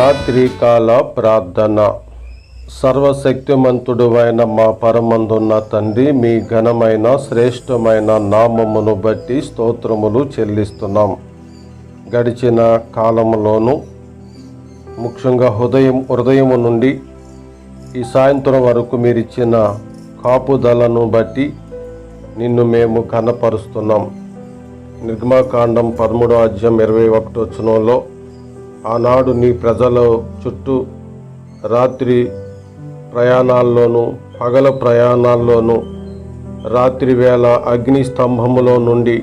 రాత్రికాల ప్రార్థన సర్వశక్తిమంతుడువైన అయిన మా పరమందున్న తండ్రి మీ ఘనమైన శ్రేష్టమైన నామమును బట్టి స్తోత్రములు చెల్లిస్తున్నాం. గడిచిన కాలంలోనూ ముఖ్యంగా హృదయం హృదయము నుండి ఈ సాయంత్రం వరకు మీరు ఇచ్చిన కాపుదలను బట్టి నిన్ను మేము కనపరుస్తున్నాం నిర్మాకాండం పదమూడో అధ్యాయం ఇరవై ఒకటో వచనంలో ఆనాడు నీ ప్రజల చుట్టూ రాత్రి ప్రయాణాల్లోనూ పగల ప్రయాణాల్లోనూ రాత్రి వేళ అగ్ని స్తంభములో నుండి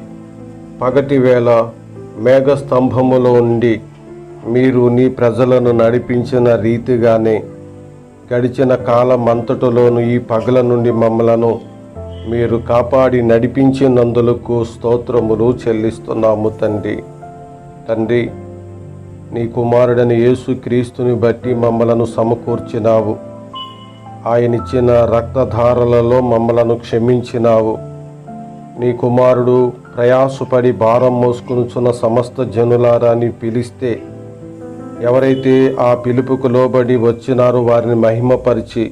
పగటి వేళ మేఘ స్తంభములో ఉండి మీరు నీ ప్రజలను నడిపించిన రీతిగానే గడిచిన కాలమంతటిలోను ఈ పగల నుండి మమ్మలను మీరు కాపాడి నడిపించినందులకు స్తోత్రములు చెల్లిస్తున్నాము తండ్రి. తండ్రి నీ కుమారుడని యేసు క్రీస్తుని బట్టి మమ్మలను సమకూర్చినావు. ఆయన ఇచ్చిన రక్తధారలలో మమ్మలను క్షమించినావు. నీ కుమారుడు ప్రయాసపడి భారం మోసుకునుచున్న సమస్త జనులారాని పిలిస్తే ఎవరైతే ఆ పిలుపుకు లోబడి వచ్చినారో వారిని మహిమపరిచి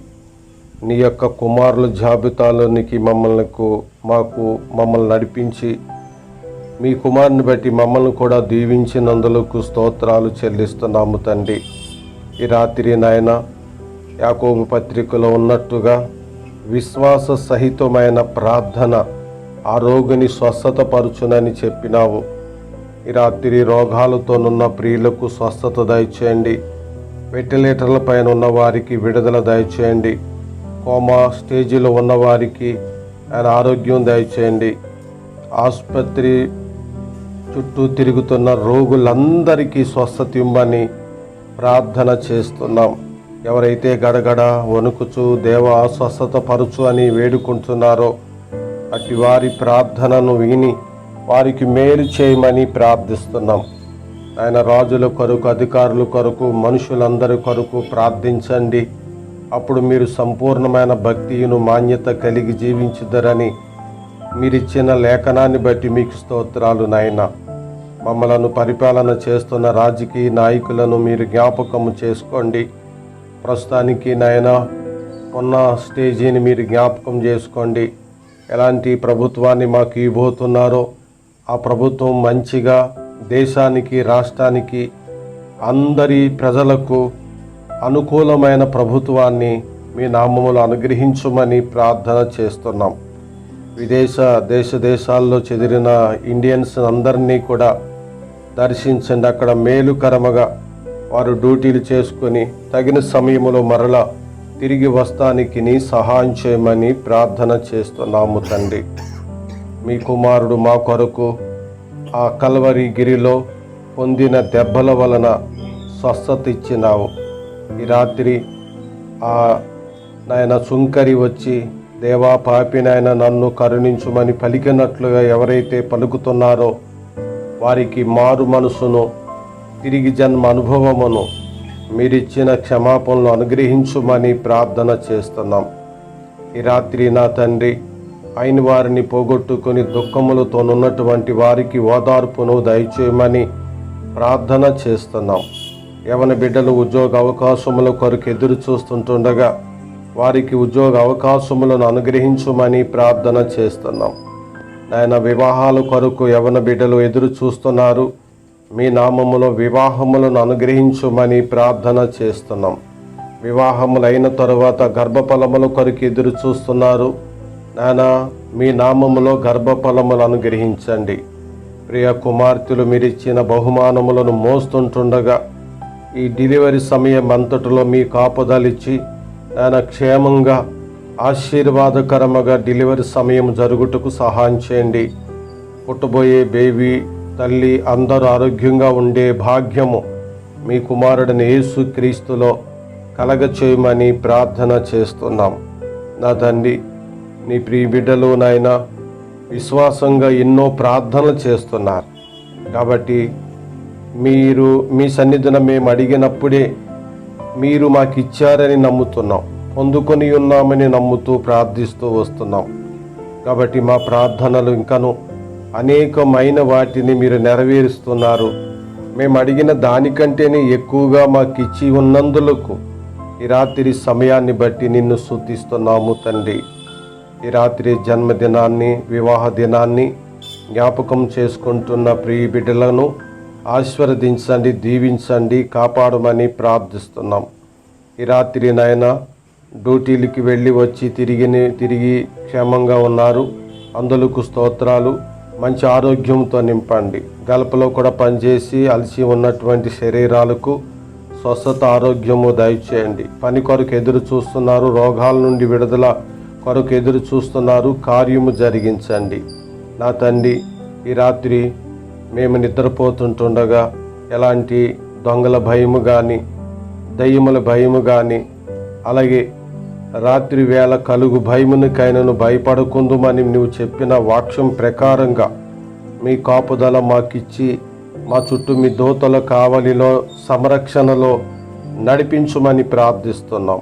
నీ యొక్క కుమారుల జాబితాలోనికి మమ్మల్ని మాకు మమ్మల్ని నడిపించి మీ కుమారుని బట్టి మమ్మల్ని కూడా దీవించినందులకు స్తోత్రాలు చెల్లిస్తున్నాము తండ్రి. ఈ రాత్రి నాయన యాకోబు పత్రికలో ఉన్నట్టుగా విశ్వాస సహితమైన ప్రార్థన ఆ రోగిని స్వస్థతపరుచునని చెప్పినావు. ఈ రాత్రి రోగాలతోనున్న ప్రియులకు స్వస్థత దయచేయండి. వెంటిలేటర్ల పైన ఉన్న వారికి విడుదల దయచేయండి. కోమా స్టేజీలో ఉన్న వారికి ఆయన ఆరోగ్యం దయచేయండి. ఆసుపత్రి చుట్టూ తిరుగుతున్న రోగులందరికీ స్వస్థత ఇమ్మని ప్రార్థన చేస్తున్నాం. ఎవరైతే గడగడ వణుకుచు దేవ స్వస్థత పరుచు అని వేడుకుంటున్నారో అటు వారి ప్రార్థనను విని వారికి మేలు చేయమని ప్రార్థిస్తున్నాం. ఆయన రాజుల కొరకు అధికారుల కొరకు మనుషులందరి కొరకు ప్రార్థించండి. అప్పుడు మీరు సంపూర్ణమైన భక్తియును మాన్యత కలిగి జీవించుదరని మీరిచ్చిన లేఖనాన్ని బట్టి మీకు స్తోత్రాలు నాయన. మమ్మలను పరిపాలన చేస్తున్న రాజకీయ నాయకులను మీరు జ్ఞాపకము చేసుకోండి. ప్రస్తుతానికి నాయన ఉన్న స్టేజీని మీరు జ్ఞాపకం చేసుకోండి. ఎలాంటి ప్రభుత్వాన్ని మాకు ఇవ్వబోతున్నారో ఆ ప్రభుత్వం మంచిగా దేశానికి రాష్ట్రానికి అందరి ప్రజలకు అనుకూలమైన ప్రభుత్వాన్ని మీ నామములు అనుగ్రహించమని ప్రార్థన చేస్తున్నాం. విదేశ దేశ దేశాల్లో చెదిరిన ఇండియన్స్ అందరినీ కూడా దర్శించండి. అక్కడ మేలుకరముగా వారు డ్యూటీలు చేసుకొని తగిన సమయంలో మరలా తిరిగి వస్తానికి నీ సహాయం చేయమని ప్రార్థన చేస్తున్నాము తండ్రి. మీ కుమారుడు మా కొరకు ఆ కల్వరి గిరిలో పొందిన దెబ్బల వలన స్వస్థత ఇచ్చినావు. ఈ రాత్రి ఆ నాయన సుంకరి వచ్చి దేవా పాపి నాయన నన్ను కరుణించుమని పలికినట్లుగా ఎవరైతే పలుకుతున్నారో వారికి మారు మనసును తిరిగి జన్మ అనుభవమును మీరిచ్చిన క్షమాపణలు అనుగ్రహించుమని ప్రార్థన చేస్తున్నాం. ఈ రాత్రి నా తండ్రి అయిన వారిని పోగొట్టుకుని దుఃఖములతోనున్నటువంటి వారికి ఓదార్పును దయచేయమని ప్రార్థన చేస్తున్నాం. యవన బిడ్డలు ఉద్యోగ అవకాశముల కొరకు ఎదురు చూస్తుంటుండగా వారికి ఉద్యోగ అవకాశములను అనుగ్రహించుమని ప్రార్థన చేస్తున్నాం. నాయన వివాహాల కొరకు యవన బిడ్డలు ఎదురు చూస్తున్నారు. మీ నామములో వివాహములను అనుగ్రహించుమని ప్రార్థన చేస్తున్నాం. వివాహములైన తరువాత గర్భఫలముల కొరకు ఎదురు చూస్తున్నారు. నాయన మీ నామములో గర్భఫలములు అనుగ్రహించండి. ప్రియ కుమార్తెలు మీరిచ్చిన బహుమానములను మోస్తుంటుండగా ఈ డెలివరీ సమయం అంతటిలో మీ కాపుదలిచ్చి నాయన క్షేమంగా ఆశీర్వాదకరముగా డెలివరీ సమయం జరుగుటకు సహాయం చేయండి. పుట్టబోయే బేబీ తల్లి అందరూ ఆరోగ్యంగా ఉండే భాగ్యము మీ కుమారుడిని యేసు క్రీస్తులో కలగచేయమని ప్రార్థన చేస్తున్నాం. నా తండ్రి నీ ప్రియ బిడ్డలు నాయన విశ్వాసంగా ఎన్నో ప్రార్థనలు చేస్తున్నారు. కాబట్టి మీరు మీ సన్నిధిన మేము అడిగినప్పుడే మీరు మాకు ఇచ్చారని నమ్ముతున్నాం. పొందుకొని ఉన్నామని నమ్ముతూ ప్రార్థిస్తూ వస్తున్నాం. కాబట్టి మా ప్రార్థనలు ఇంకను అనేకమైన వాటిని మీరు నెరవేరుస్తున్నారు. మేము అడిగిన దానికంటేనే ఎక్కువగా మాకు ఇచ్చి ఉన్నందులకు ఈ రాత్రి సమయాన్ని బట్టి నిన్ను శుద్ధిస్తున్నాము తండ్రి. ఈ రాత్రి జన్మదినాన్ని వివాహ దినాన్ని జ్ఞాపకం చేసుకుంటున్న ప్రియ బిడ్డలను ఆశీర్వదించండి దీవించండి కాపాడమని ప్రార్థిస్తున్నాం. ఈ రాత్రి నాయన డ్యూటీలకి వెళ్ళి వచ్చి తిరిగి తిరిగి క్షేమంగా ఉన్నారు. అందులకు స్తోత్రాలు. మంచి ఆరోగ్యంతో నింపండి. గల్పలో కూడా పనిచేసి అలసి ఉన్నటువంటి శరీరాలకు స్వస్థత ఆరోగ్యము దయచేయండి. పని కొరకు ఎదురు చూస్తున్నారు. రోగాల నుండి విడుదల కొరకు ఎదురు చూస్తున్నారు. కార్యము జరిగించండి. నా తండ్రి ఈ రాత్రి మేము నిద్రపోతుంటుండగా ఎలాంటి దొంగల భయము కానీ దయ్యముల భయము కానీ అలాగే రాత్రి వేళ కలుగు భయమునికైనను భయపడకుందుమని నువ్వు చెప్పిన వాక్యం ప్రకారంగా మీ కాపుదల మాకిచ్చి మా చుట్టూ మీ దోతల కావలిలో సంరక్షణలో నడిపించుమని ప్రార్థిస్తున్నాం.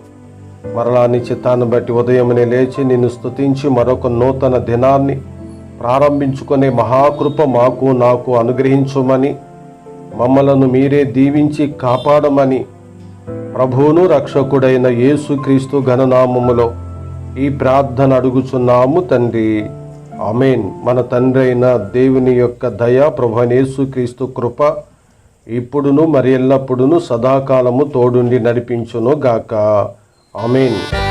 మరలా నీ చిత్తాన్ని బట్టి ఉదయమునే లేచి నిన్ను స్తుతించి మరొక నూతన దినాన్ని ప్రారంభించుకునే మహాకృప మాకు నాకు అనుగ్రహించుమని మమ్మలను మీరే దీవించి కాపాడమని ప్రభువును రక్షకుడైన యేసుక్రీస్తు ఘననామములో ఈ ప్రార్థన అడుగుచున్నాము తండ్రి. అమేన్ మన తండ్రి అయిన దేవుని యొక్క దయ ప్రభునేసుక్రీస్తు కృప ఇప్పుడును మరి ఎల్లప్పుడును సదాకాలము తోడుండి నడిపించును గాక. అమేన్